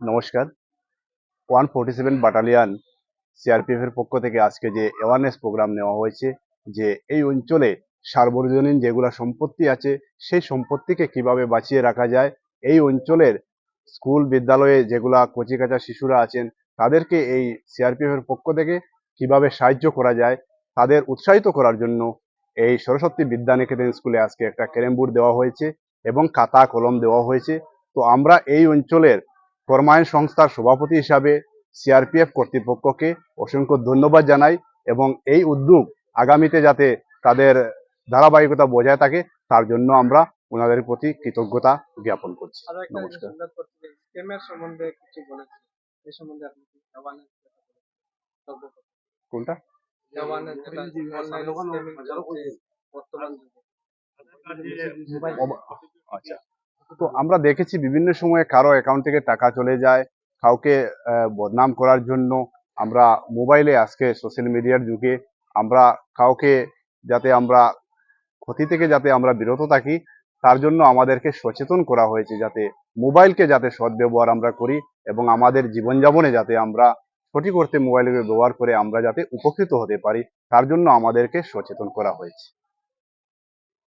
নমস্কার। One forty seven battalion CRPF এর পক্ষ থেকে আজকে যে অ্যাওয়ারনেস প্রোগ্রাম নেওয়া হয়েছে, যে এই অঞ্চলে সার্বজনীন যেগুলা সম্পত্তি আছে, সেই সম্পত্তিকে কীভাবে বাঁচিয়ে রাখা যায়, এই অঞ্চলের স্কুল বিদ্যালয়ে যেগুলা কচিকাঁচা শিশুরা আছেন, তাদেরকে এই সিআরপিএফ এর পক্ষ থেকে কীভাবে সাহায্য করা যায়, তাদের উৎসাহিত করার জন্য এই সরস্বতী বিদ্যানিকেতন স্কুলে আজকে একটা ক্যারেম বোর্ড দেওয়া হয়েছে এবং খাতা কলম দেওয়া হয়েছে। তো আমরা এই অঞ্চলের কর্মায়ন সংস্থার সভাপতি হিসাবে সিআরপিএফ কর্তৃপক্ষকে অসংখ্য ধন্যবাদ জানাই এবং এই উদ্যোগ আগামীতে যাতে তাদের ধারাবাহিকতা বজায় থাকে তার জন্য আমরা ওনাদের প্রতি কৃতজ্ঞতা জ্ঞাপন করছি। নমস্কার। উল্লেখ করতে চাই। স্কেমের সম্বন্ধে কিছু বলেছেন? এই সম্বন্ধে আপনি কি awareness করতে পারেন? কোনটা? আচ্ছা। তো আমরা দেখেছি বিভিন্ন সময়ে কারও অ্যাকাউন্ট থেকে টাকা চলে যায়, কাউকে বদনাম করার জন্য। আমরা মোবাইলে আজকে সোশ্যাল মিডিয়ার যুগে আমরা কাউকে যাতে আমরা, ক্ষতি থেকে যাতে আমরা বিরত থাকি, তার জন্য আমাদেরকে সচেতন করা হয়েছে যাতে মোবাইলকে যাতে সদ্ব্যবহার আমরা করি এবং আমাদের জীবনযাপনে যাতে আমরা সঠিক অর্থে মোবাইলকে ব্যবহার করে আমরা যাতে উপকৃত হতে পারি, তার জন্য আমাদেরকে সচেতন করা হয়েছে।